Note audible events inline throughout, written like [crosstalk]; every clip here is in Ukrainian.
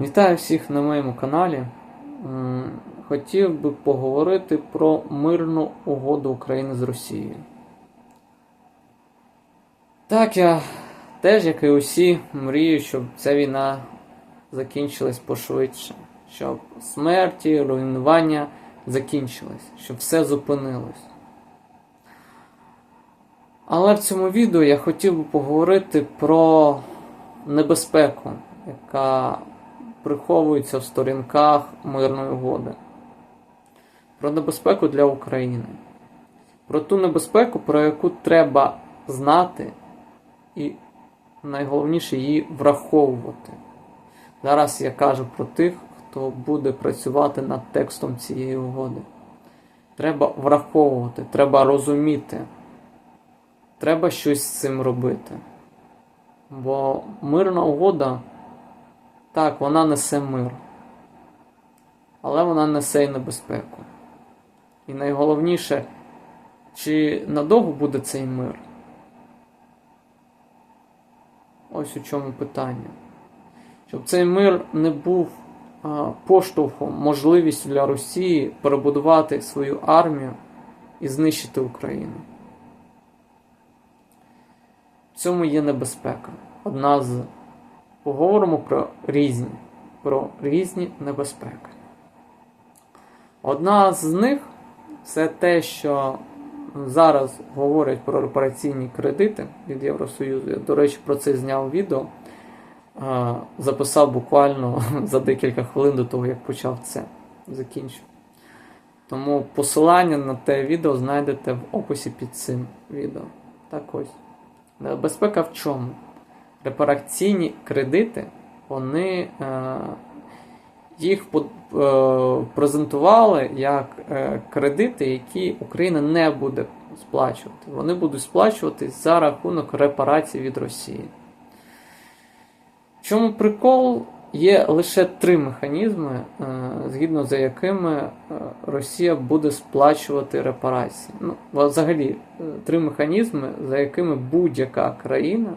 Вітаю всіх на моєму каналі. Хотів би поговорити про мирну угоду України з Росією. Так, я теж, як і усі, мрію, щоб ця війна закінчилась пошвидше, щоб смерті, руйнування закінчились, щоб все зупинилось. Але в цьому відео я хотів би поговорити про небезпеку, яка приховується в сторінках мирної угоди, про небезпеку для України, про ту небезпеку, про яку треба знати, і найголовніше її враховувати. Зараз я кажу про тих, хто буде працювати над текстом цієї угоди. Треба враховувати, треба розуміти, треба щось з цим робити. Бо мирна угода, так, вона несе мир, але вона несе і небезпеку. І найголовніше, чи надовго буде цей мир? Ось у чому питання. Щоб цей мир не був а, поштовхом, можливістю для Росії перебудувати свою армію і знищити Україну. В цьому є небезпека. Одна з поговоримо про різні, про різні небезпеки. Одна з них це те, що зараз говорять про репараційні кредити від Євросоюзу. Я, до речі, про це зняв відео. Е, Записав буквально [laughs] за декілька хвилин до того, як почав це. Закінчив. Тому посилання на те відео знайдете в описі під цим відео. Так ось. Безпека в чому? Репараційні кредити, вони е, їх е, презентували як е, кредити, які Україна не буде сплачувати. Вони будуть сплачуватись за рахунок репарацій від Росії. В чому прикол? Є лише три механізми, згідно за якими Росія буде сплачувати репарації. Ну, взагалі, три механізми, за якими будь-яка країна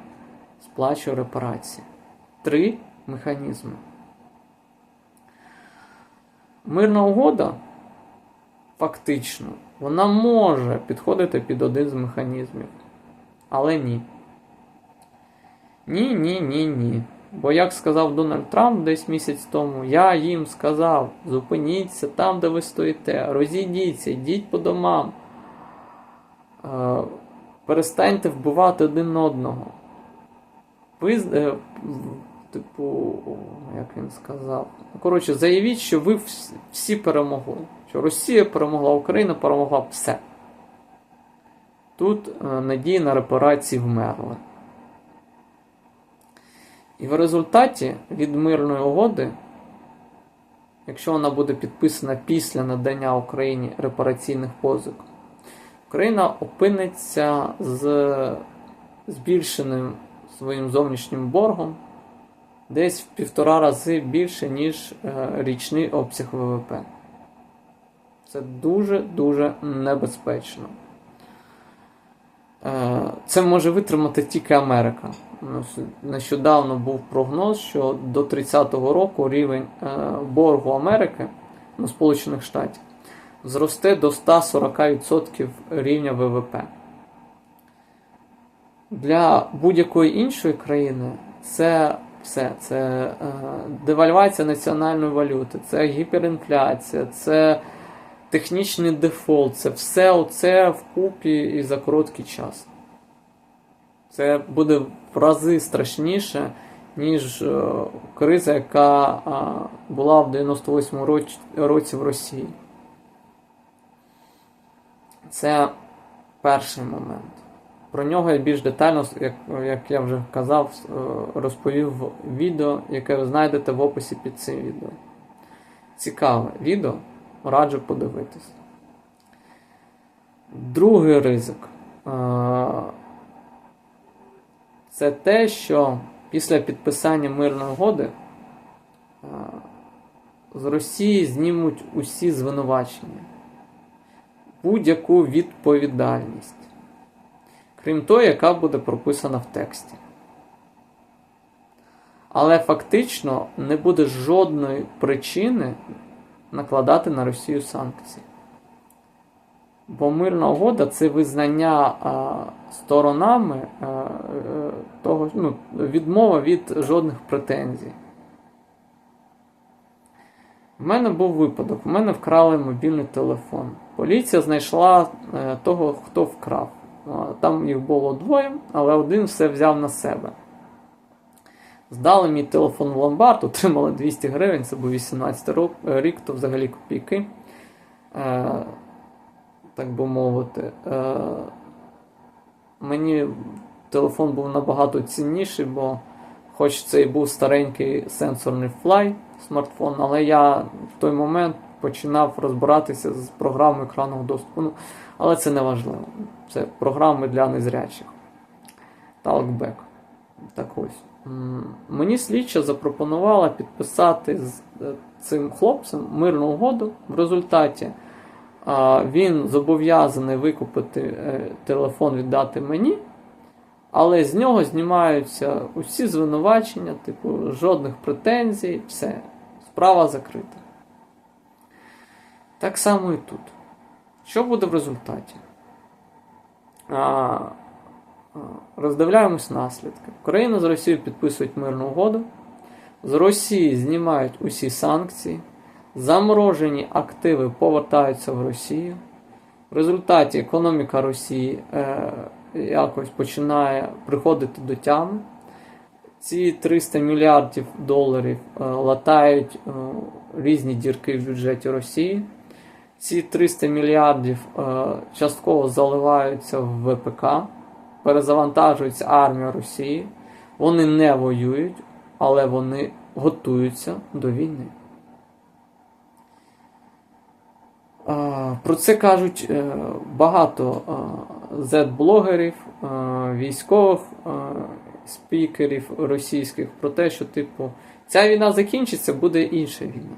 сплачує репарації. Три механізми. Мирна угода, фактично, вона може підходити під один з механізмів. Але ні. Ні, ні, ні, ні. Бо, як сказав Дональд Трамп десь місяць тому, я їм сказав: зупиніться там, де ви стоїте, розійдіться, йдіть по домам, е, перестаньте вбивати один одного. Ви, е, типу, як він сказав, ну, коротше, заявіть, що ви всі перемогли. Що Росія перемогла, Україна перемогла все. Тут е, надії на репарації вмерли. І в результаті від мирної угоди, якщо вона буде підписана після надання Україні репараційних позик, Україна опиниться з збільшеним своїм зовнішнім боргом десь в півтора рази більше, ніж е, річний обсяг ВВП. Це дуже-дуже небезпечно. Е, Це може витримати тільки Америка. Ну, Нещодавно був прогноз, що до 30-го року рівень е, боргу Америки, ну, Сполучених Штатів, зросте до 140% рівня ВВП. Для будь-якої іншої країни це все. Це е, девальвація національної валюти, це гіперінфляція, це технічний дефолт, це все оце вкупі і за короткий час. Це буде в рази страшніше, ніж е, криза, яка е, була в 98-му році, році в Росії. Це перший момент. Про нього я більш детально, як, як я вже казав, е, розповів в відео, яке ви знайдете в описі під цим відео. Цікаве відео, раджу подивитись. Другий ризик. Е, Це те, що після підписання мирної угоди е, з Росії знімуть усі звинувачення, будь-яку відповідальність крім того, яка буде прописана в тексті. Але фактично не буде жодної причини накладати на Росію санкції. Бо мирна угода це визнання а, сторонами а, е, того, ну, відмова від жодних претензій. У мене був випадок. У мене вкрали мобільний телефон. Поліція знайшла е, того, хто вкрав. Там їх було двоє, але один все взяв на себе. Здали мій телефон в ломбард, отримали 200 гривень, це був 18 рок- е, рік, то взагалі копійки. Е, так би мовити. Е, мені телефон був набагато цінніший, бо хоч це і був старенький сенсорний флай смартфон, але я в той момент починав розбиратися з програмою екранного доступу. Ну, але це не важливо. Це програми для незрячих. Talkback. Так ось. Мені слідча запропонувала підписати з е, цим хлопцем мирну угоду. В результаті він зобов'язаний викупити е, телефон, віддати мені, але з нього знімаються усі звинувачення, типу, жодних претензій, все, справа закрита. Так само і тут. Що буде в результаті? А, роздивляємось наслідки. Україна з Росією підписують мирну угоду. З Росії знімають усі санкції. Заморожені активи повертаються в Росію. В результаті економіка Росії е, якось починає приходити до тями. Ці 300 мільярдів доларів е, латають е, різні дірки в бюджеті Росії. Ці 300 мільярдів е, частково заливаються в ВПК, перезавантажується армія Росії. Вони не воюють, але вони готуються до війни. А, Про це кажуть е, багато зет-блогерів, військових е, спікерів російських про те, що, типу, ця війна закінчиться, буде інша війна.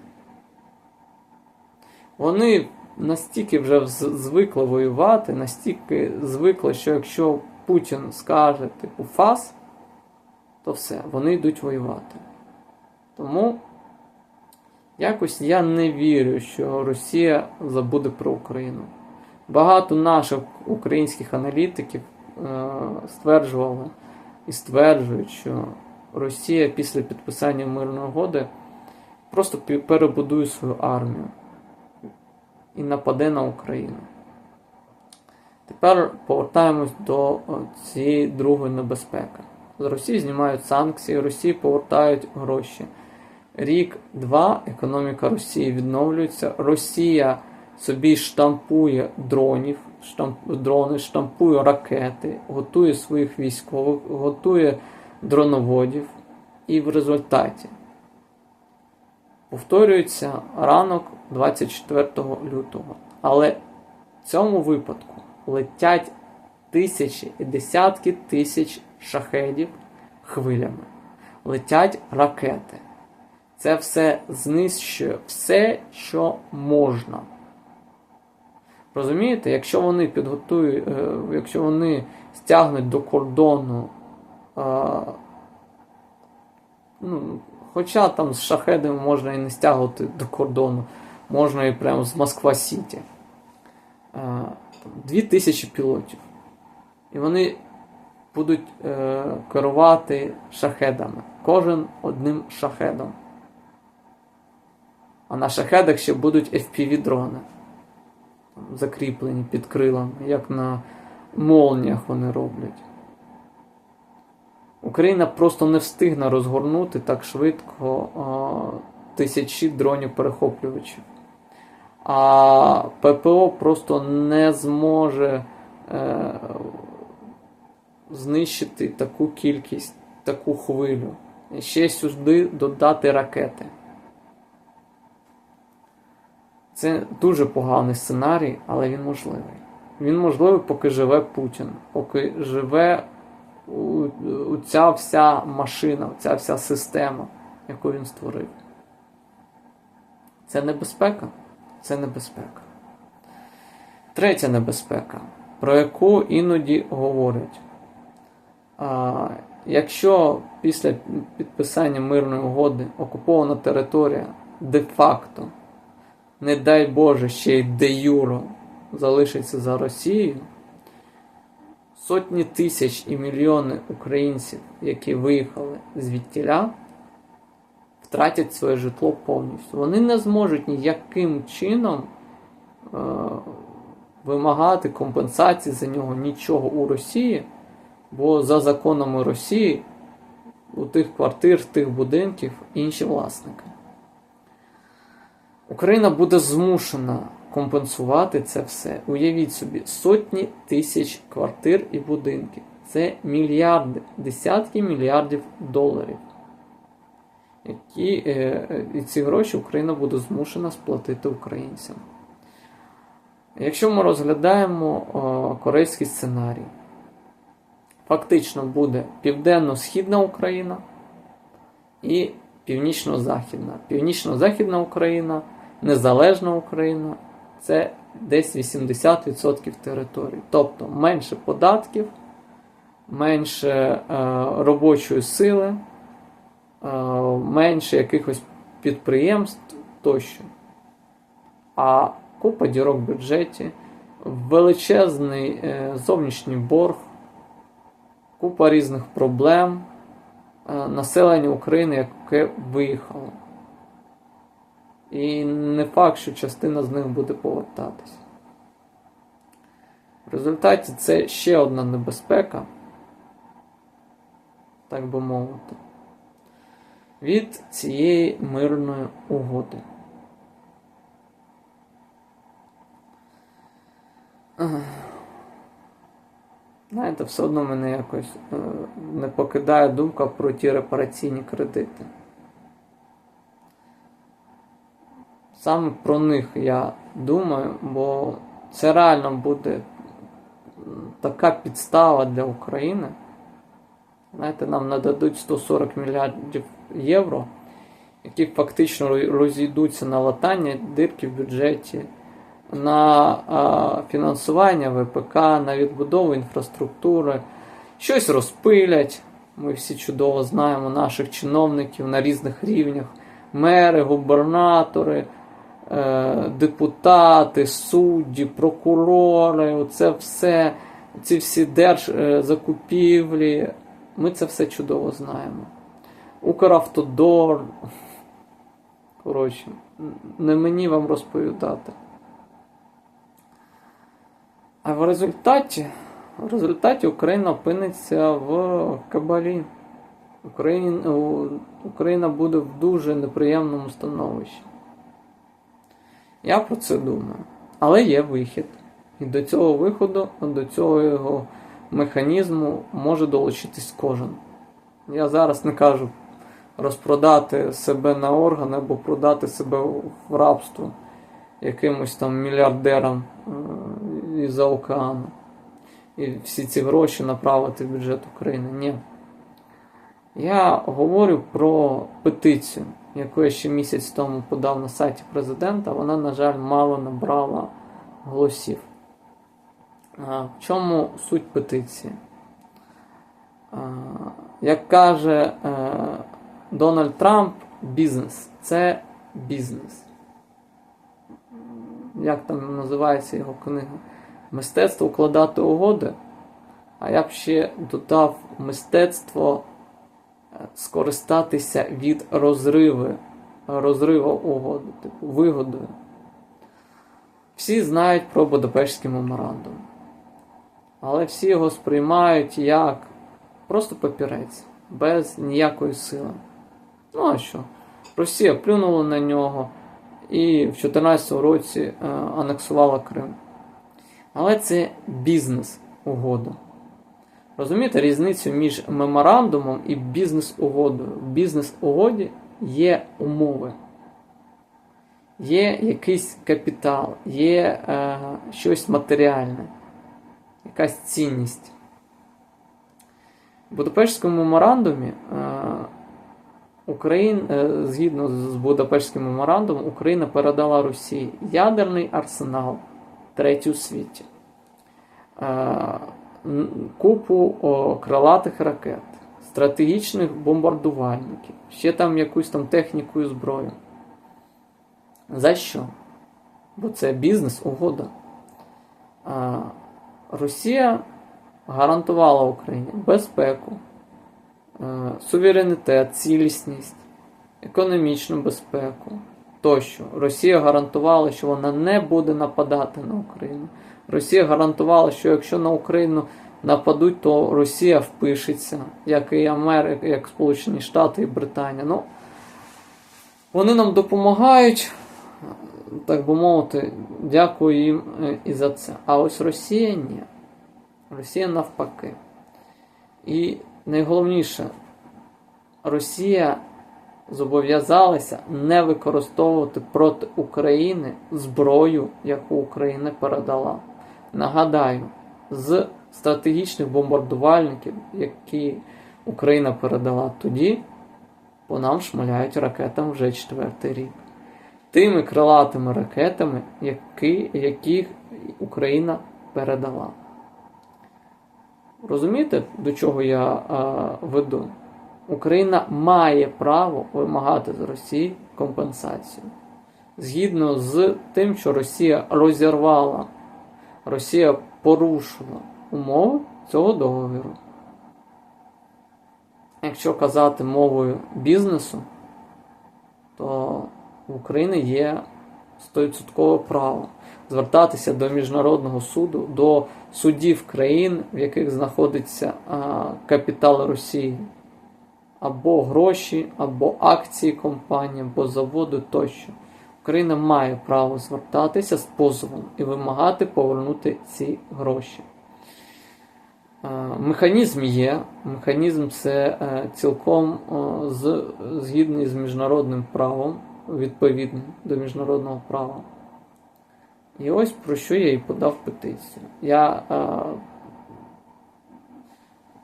Вони настільки вже звикли воювати, настільки звикли, що якщо Путін скаже, типу, фас, то все, вони йдуть воювати. Тому якось я не вірю, що Росія забуде про Україну. Багато наших українських аналітиків е, стверджували і стверджують, що Росія після підписання мирної угоди просто перебудує свою армію і нападе на Україну. Тепер повертаємось до цієї другої небезпеки. З Росії знімають санкції, Росії повертають гроші. Рік-два економіка Росії відновлюється. Росія собі штампує дронів, штамп, дрони, штампує ракети, готує своїх військових, готує дроноводів. І в результаті повторюється ранок 24 лютого. Але в цьому випадку летять тисячі і десятки тисяч шахедів хвилями. Летять ракети. Це все знищує все, що можна. Розумієте, якщо вони підготують, е, якщо вони стягнуть до кордону, е, ну, хоча там з шахедами можна і не стягувати до кордону, можна і прямо з Москва Сіті. Е, Дві тисячі пілотів. І вони будуть е, керувати шахедами. Кожен одним шахедом. А на шахедах ще будуть FPV-дрони. Закріплені під крилами, як на молніях вони роблять. Україна просто не встигне розгорнути так швидко а, тисячі дронів-перехоплювачів. А ППО просто не зможе е, знищити таку кількість, таку хвилю. Ще сюди додати ракети. Це дуже поганий сценарій, але він можливий. Він можливий, поки живе Путін, поки живе ця вся машина, ця вся система, яку він створив. Це небезпека? Це небезпека. Третя небезпека, про яку іноді говорять. Якщо після підписання мирної угоди окупована територія де-факто, не дай Боже, ще й де юро залишиться за Росією, сотні тисяч і мільйони українців, які виїхали звідтіля, втратять своє житло повністю. Вони не зможуть ніяким чином е, вимагати компенсації за нього нічого у Росії, бо за законами Росії у тих квартир, тих будинків інші власники. Україна буде змушена компенсувати це все. Уявіть собі, сотні тисяч квартир і будинків. Це мільярди, десятки мільярдів доларів. Які, е, е, І ці гроші Україна буде змушена сплатити українцям. Якщо ми розглядаємо о, корейський сценарій, фактично буде Південно-Східна Україна і Північно-Західна. Північно-Західна Україна, Незалежна Україна це десь 80% території. Тобто менше податків, менше е, робочої сили, е, менше якихось підприємств тощо. А купа дірок в бюджеті, величезний е, зовнішній борг, купа різних проблем, е, населення України, яке виїхало. І не факт, що частина з них буде повертатись. В результаті це ще одна небезпека, так би мовити, від цієї мирної угоди. Знаєте, все одно мене якось е, не покидає думка про ті репараційні кредити. Саме про них я думаю, бо це реально буде така підстава для України. Знаєте, нам нададуть 140 мільярдів євро, які фактично розійдуться на латання дирки в бюджеті, на а, фінансування ВПК, на відбудову інфраструктури, щось розпилять. Ми всі чудово знаємо наших чиновників на різних рівнях, мери, губернатори. Е, депутати, судді, прокурори, це все, ці всі держзакупівлі, ми це все чудово знаємо. Укравтодор. Коротше, не мені вам розповідати. А в результаті в результаті Україна опиниться в Кабалі. Україна, Україна буде в дуже неприємному становищі. Я про це думаю. Але є вихід. І до цього виходу, до цього його механізму може долучитись кожен. Я зараз не кажу розпродати себе на органи або продати себе в рабство якимось там мільярдерам е, із-за океану. І всі ці гроші направити в бюджет України. Ні. Я говорю про петицію яку я ще місяць тому подав на сайті президента, вона, на жаль, мало набрала голосів. В чому суть петиції? Як каже е, Дональд Трамп, бізнес це бізнес. Як там називається його книга? Мистецтво укладати угоди. А я б ще додав мистецтво скористатися від розриви, розриву угоди, типу вигодою. Всі знають про Будапештський меморандум. Але всі його сприймають як просто папірець, без ніякої сили. Ну а що? Росія плюнула на нього і в 2014 році е, анексувала Крим. Але це бізнес угода. Розумієте різницю між меморандумом і бізнес-угодою. В бізнес-угоді є умови, є якийсь капітал, є е, щось матеріальне, якась цінність. В Будапештському меморандумі е, Україн, е, згідно з Будапештським меморандумом, Україна передала Росії ядерний арсенал третій світі. Е, купу о, крилатих ракет, стратегічних бомбардувальників, ще там якусь там техніку і зброю. За що? Бо це бізнес-угода. Росія гарантувала Україні безпеку, е, суверенітет, цілісність, економічну безпеку тощо. Росія гарантувала, що вона не буде нападати на Україну. Росія гарантувала, що якщо на Україну нападуть, то Росія впишеться, як і Америка, як Сполучені Штати і Британія. Ну, вони нам допомагають, так би мовити, дякую їм е, і за це. А ось Росія ні. Росія навпаки. І найголовніше, Росія зобов'язалася не використовувати проти України зброю, яку Україна передала. Нагадаю, з стратегічних бомбардувальників, які Україна передала тоді, по нам шмаляють ракетами вже четвертий рік. Тими крилатими ракетами, які, яких Україна передала. Розумієте, до чого я а, веду? Україна має право вимагати з Росії компенсацію. Згідно з тим, що Росія розірвала, Росія порушила умови цього договіру. Якщо казати мовою бізнесу, то в Україні є 100% право звертатися до міжнародного суду, до судів країн, в яких знаходиться капітал Росії, або гроші, або акції компанії, або заводу тощо. Україна має право звертатися з позовом і вимагати повернути ці гроші. Е, Механізм є. Механізм це е, цілком згідний з міжнародним правом, відповідним до міжнародного права. І ось про що я і подав петицію. Я е,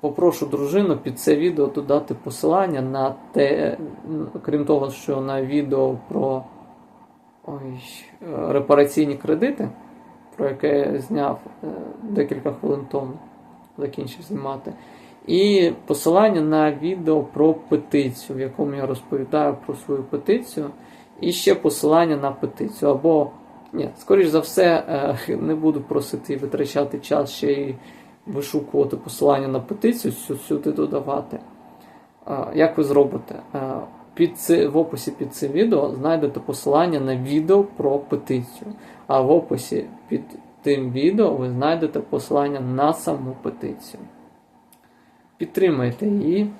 попрошу дружину під це відео додати посилання на те, крім того, що на відео про ой, е, репараційні кредити, про яке я зняв е, декілька хвилин тому, закінчив знімати. І посилання на відео про петицію, в якому я розповідаю про свою петицію, і ще посилання на петицію. Або, ні, скоріш за все, е, не буду просити витрачати час ще й вишукувати посилання на петицію, сю- сюди додавати. Як ви зробите? Під це, в описі під цим відео знайдете посилання на відео про петицію. А в описі під тим відео ви знайдете посилання на саму петицію. Підтримайте її.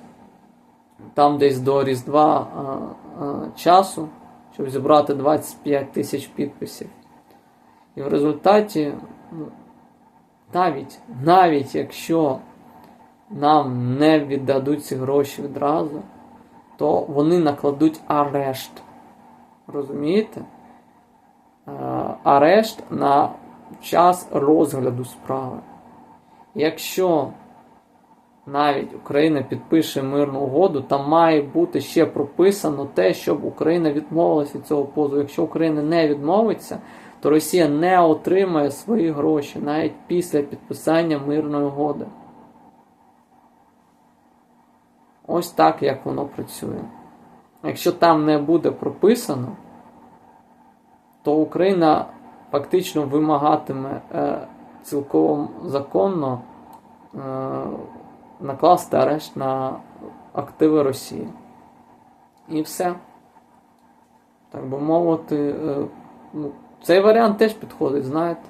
Там десь до Різдва а, а, часу, щоб зібрати 25 тисяч підписів. І в результаті, ну, навіть, навіть якщо нам не віддадуть ці гроші відразу, то вони накладуть арешт. Розумієте? Е, Арешт на час розгляду справи. Якщо навіть Україна підпише мирну угоду, там має бути ще прописано те, щоб Україна відмовилася від цього позову. Якщо Україна не відмовиться, то Росія не отримає свої гроші навіть після підписання мирної угоди. Ось так, як воно працює. Якщо там не буде прописано, то Україна фактично вимагатиме е, цілком законно е, накласти арешт на активи Росії. І все. Так би мовити, е, ну, цей варіант теж підходить, знаєте.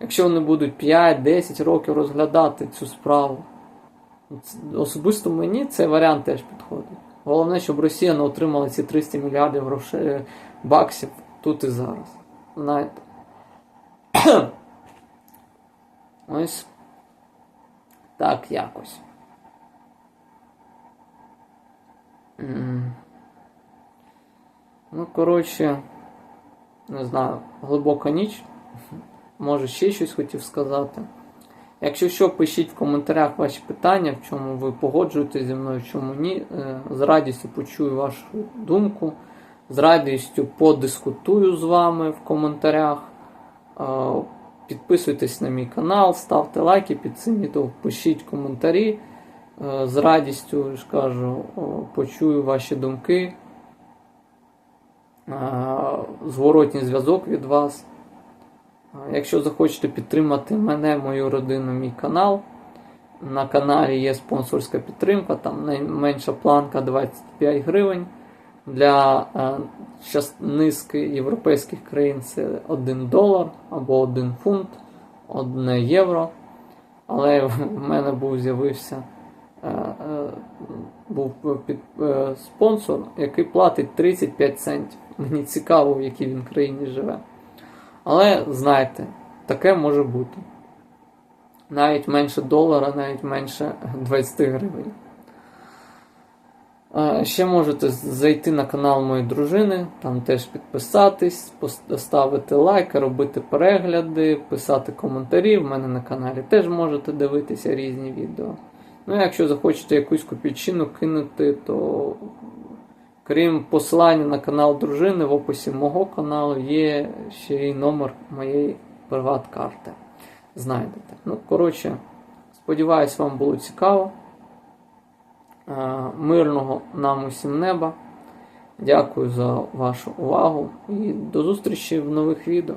Якщо вони будуть 5-10 років розглядати цю справу, особисто мені цей варіант теж підходить. Головне, щоб Росія не отримала ці 300 мільярдів грошей баксів тут і зараз. Знаєте. [clears throat] Ось так якось. Ну, коротше, не знаю, глибока ніч. Може, ще щось хотів сказати. Якщо що, пишіть в коментарях ваші питання, в чому ви погоджуєтесь зі мною, в чому ні. Е, З радістю почую вашу думку. З радістю подискутую з вами в коментарях. Е, Підписуйтесь на мій канал, ставте лайки під цим відео, пишіть коментарі. е, з радістю ж кажу, почую ваші думки, зворотній зв'язок від вас. Якщо захочете підтримати мене, мою родину, мій канал, на каналі є спонсорська підтримка, там найменша планка 25 гривень. Для е, низки європейських країн це 1 долар або 1 фунт, 1 євро. Але в мене був з'явився е, е, був під, спонсор, який платить 35 центів. Мені цікаво, в якій він країні живе. Але знайте, таке може бути. Навіть менше долара, навіть менше 20 гривень. Е, Ще можете зайти на канал моєї дружини, там теж підписатись, поставити лайк, робити перегляди, писати коментарі. В мене на каналі теж можете дивитися різні відео. Ну, якщо захочете якусь копійчину кинути, то крім посилання на канал дружини, в описі мого каналу є ще й номер моєї приват-карти. Знайдете. Ну, коротше, сподіваюсь, вам було цікаво. Е, Мирного нам усім неба. Дякую за вашу увагу і до зустрічі в нових відео.